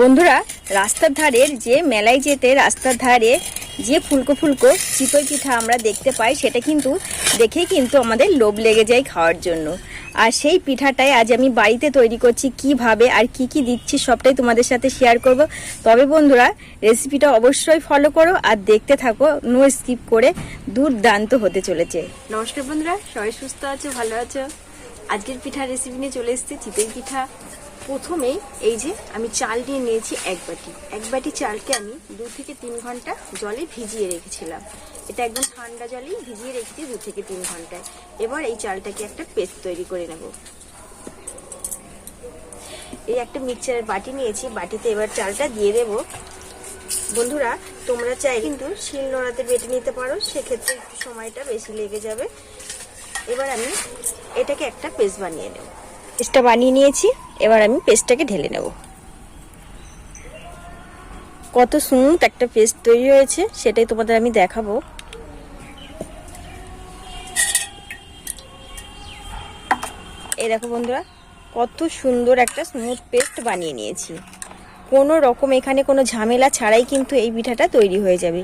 বন্ধুরা, রাস্তার ধারের যে মেলায় যেতে রাস্তার ধারে যে ফুলকো ফুলকো চিতই পিঠা আমরা দেখতে পাই, সেটা কিন্তু দেখেই কিন্তু আমাদের লোভ লেগে যায় খাওয়ার জন্য। আর সেই পিঠাটাই আজ আমি বাড়িতে তৈরি করছি, কীভাবে আর কি কি দিচ্ছি সবটাই তোমাদের সাথে শেয়ার করব। তবে বন্ধুরা রেসিপিটা অবশ্যই ফলো করো আর দেখতে থাকো নো স্কিপ করে দুর্দান্ত হতে চলেছে। নমস্কার বন্ধুরা, সবাই সুস্থ আছো, ভালো আছো? আজকের পিঠার রেসিপি নিয়ে চলে এসেছি, চিতই পিঠা। প্রথমেই এই যে আমি চাল নিয়ে নিয়েছি এক বাটি। এক বাটি চালকে আমি দু থেকে তিন ঘণ্টা জলে ভিজিয়ে রেখেছিলাম। এটা একদম ঠান্ডা জলেই ভিজিয়ে রেখেছি দু থেকে তিন ঘন্টায়। এবার এই চালটাকে একটা পেস্ট তৈরি করে নেব। এই একটা মিক্সচারের বাটি নিয়েছি। বাটিতে এবার চালটা দিয়ে দেব। বন্ধুরা, তোমরা চাই কিন্তু শিল নোড়াতে বেটে নিতে পারো। সেক্ষেত্রে একটু সময়টা বেশি লেগে যাবে। এবার আমি এটাকে একটা পেস্ট বানিয়ে নেব। পেস্টটা বানিয়ে নিয়েছি। এবার আমি পেস্টটাকে ঢেলে নেব। কত স্মুথ একটা পেস্ট তৈরি হয়েছে, সেটাই তোমাদের আমি দেখাবো। এই দেখো বন্ধুরা, কত সুন্দর একটা স্মুথ পেস্ট বানিয়ে নিয়েছি। কোনো রকম এখানে কোনো ঝামেলা ছাড়াই কিন্তু এই পিঠাটা তৈরি হয়ে যাবে।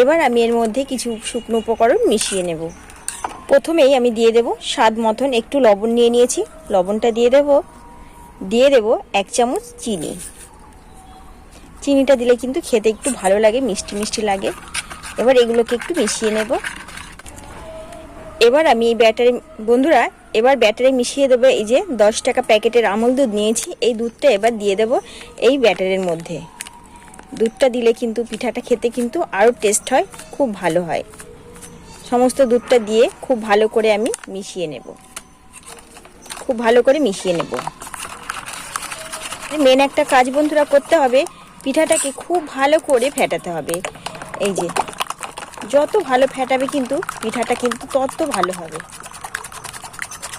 এবার আমি এর মধ্যে কিছু শুকনো উপকরণ মিশিয়ে নেব। প্রথমেই আমি দিয়ে দেব স্বাদ মতন একটু লবণ নিয়ে নিয়েছি। লবণটা দিয়ে দেব। দিয়ে দেব এক চামচ চিনি। চিনিটা দিলে কিন্তু খেতে একটু ভালো লাগে, মিষ্টি মিষ্টি লাগে। এবার এগুলোকে একটু মিশিয়ে নেব। এবার আমি এই ব্যাটারে, বন্ধুরা, এবার ব্যাটারে মিশিয়ে দেবো এই যে দশ টাকা প্যাকেটের আমল দুধ নিয়েছি। এই দুধটা এবার দিয়ে দেব এই ব্যাটারের মধ্যে। দুধটা দিলে কিন্তু পিঠাটা খেতে কিন্তু আরও টেস্ট হয়, খুব ভালো হয়। সমস্ত দুধটা দিয়ে খুব ভালো করে আমি মিশিয়ে নেব। খুব ভালো করে মিশিয়ে নেব। মেন একটা কাজ বন্ধুরা করতে হবে, পিঠাটাকে খুব ভালো করে ফেটাতে হবে। এই যে, যত ভালো ফেটাবে কিন্তু পিঠাটা কিন্তু তত ভালো হবে।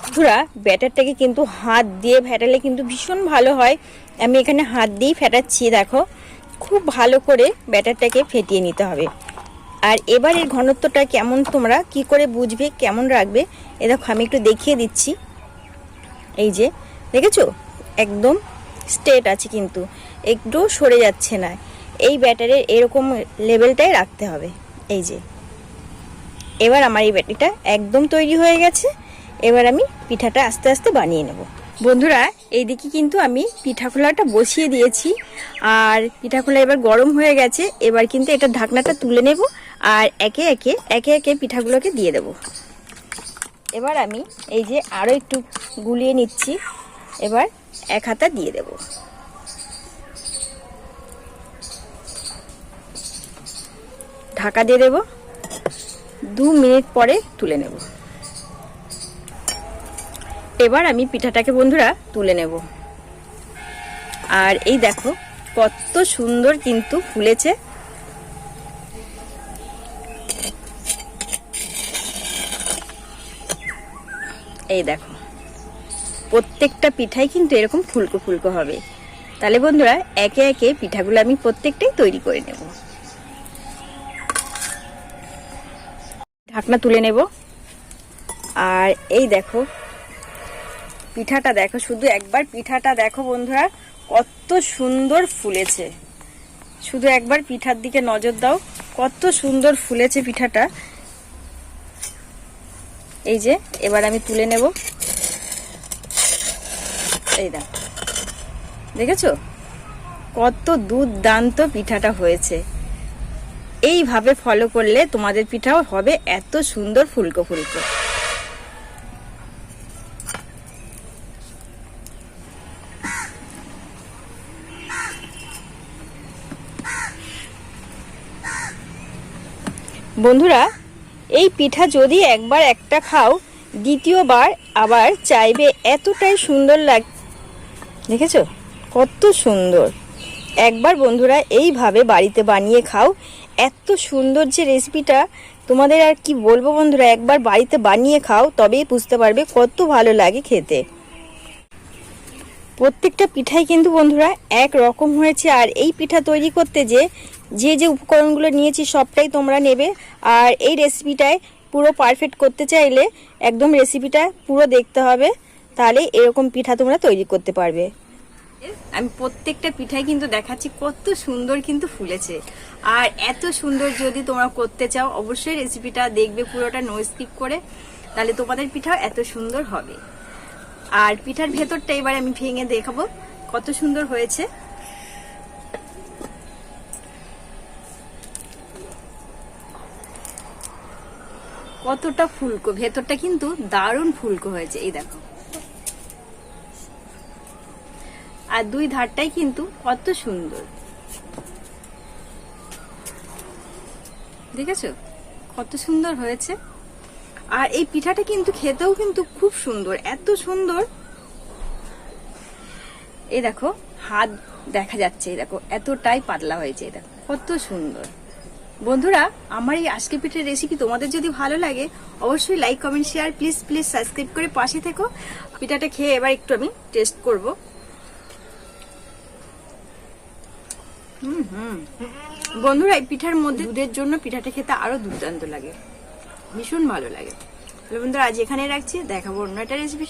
বন্ধুরা, ব্যাটারটাকে কিন্তু হাত দিয়ে ফেটালে কিন্তু ভীষণ ভালো হয়। আমি এখানে হাত দিয়েই ফেটাচ্ছি, দেখো। খুব ভালো করে ব্যাটারটাকে ফেটিয়ে নিতে হবে। আর এবার এর ঘনত্বটা কেমন তোমরা? কি করে বুঝবে? কেমন রাখবে? এ দেখো, আমি একটু দেখিয়ে দিচ্ছি। এই যে, দেখেছ? একদম স্ট্রেট আছে কিন্তু। একটু সরে যাচ্ছে না। এই ব্যাটারের এরকম লেভেলটাই রাখতে হবে। এই যে। এবার আমার এই ব্যাটারিটা একদম তৈরি হয়ে গেছে। এবার আমি পিঠাটা আস্তে আস্তে বানিয়ে নেব। বন্ধুরা, এইদিকে কিন্তু আমি পিঠা খোলাটা বসিয়ে দিয়েছি। আর পিঠা খোলা এবার গরম হয়ে গেছে। এবার কিন্তু এটা ঢাকনাটা তুলে নেব। আর একে একে একে একে পিঠাগুলোকে দিয়ে দেব। এবার আমি এই যে আরও একটু গুলিয়ে নিচ্ছি, এবার এক হাতা দিয়ে দেব। ঢাকা দিয়ে দেব। দু মিনিট পরে তুলে নেব। এবার আমি পিঠাটাকে বন্ধুরা তুলে নেব। আর এই দেখো, কত সুন্দর কিন্তু ফুলেছে। এই দেখো। প্রত্যেকটা পিঠাই কিন্তু এরকম ফুলকো ফুলকো হবে। তাহলে বন্ধুরা, একে একে পিঠাগুলো আমি প্রত্যেকটাই তৈরি করে নেব। ঢাকনা তুলে নেব। আর এই দেখো, পিঠাটা দেখো, শুধু একবার পিঠাটা দেখো বন্ধুরা, কত সুন্দর ফুলেছে। শুধু একবার পিঠার দিকে নজর দাও, কত সুন্দর ফুলেছে পিঠাটা। এই যে, এবার আমি তুলে নেব। এই দেখ। দেখেছ? কত দুর্দান্ত পিঠাটা হয়েছে। এইভাবে ফলো করলে তোমাদের পিঠাও হবে এত সুন্দর ফুলকো ফুলকো। বন্ধুরা এই পিঠা যদি একবার একটা খাও, দ্বিতীয়বার আবার চাইবে এতটাই সুন্দর লাগ, দেখেছ? কত সুন্দর। একবার বন্ধুরা, এইভাবে বাড়িতে বানিয়ে খাও। এত সুন্দর যে রেসিপিটা তোমাদের আর কি বলব বন্ধুরা, একবার বাড়িতে বানিয়ে খাও, তবেই বুঝতে পারবে কত ভালো লাগে খেতে। প্রত্যেকটা পিঠাই কিন্তু বন্ধুরা এক রকম হয়েছে। আর এই পিঠা তৈরি করতে যে যে যে উপকরণগুলো নিয়েছি সবটাই তোমরা নেবে। আর এই রেসিপিটায় পুরো পারফেক্ট করতে চাইলে একদম রেসিপিটা পুরো দেখতে হবে। তাহলে এরকম পিঠা তোমরা তৈরি করতে পারবে। আমি প্রত্যেকটা পিঠাই কিন্তু দেখাচ্ছি, কত সুন্দর কিন্তু ফুলেছে। আর এত সুন্দর যদি তোমরা করতে চাও, অবশ্যই রেসিপিটা দেখবে পুরোটা নো স্কিপ করে। তাহলে তোমাদের পিঠাও এত সুন্দর হবে। আর পিঠার ভেতরটা এবার আমি ভেঙে দেখাবো। কত সুন্দর হয়েছে। কতটা ফুলকো, ভেতরটা কিন্তু দারুণ ফুলকো হয়েছে, এই দেখো। আর দুই ধারটাই কিন্তু কত সুন্দর। দেখেছ? কত সুন্দর হয়েছে। আর এই পিঠাটা কিন্তু খেতেও কিন্তু খুব সুন্দর, এত সুন্দর। এই দেখো, হাত দেখা যাচ্ছে এই দেখো, এতটাই পাতলা হয়েছে এই দেখো, কত সুন্দর। বন্ধুরা, আমার এই আজকে পিঠের রেসিপি তোমাদের যদি ভালো লাগে, অবশ্যই like comment share please please subscribe করে পাশে থেকো। পিঠাটা খেয়ে এবার একটু আমি টেস্ট করব। হুম হুম। বন্ধুরা, এই পিঠার মধ্যে দুধের জন্য পিঠাটা খেতে আরও দুর্দান্ত লাগে। ভীষণ ভালো লাগে। বন্ধুরা আজ এখানে রাখছি। দেখাবো অন্য একটা রেসিপি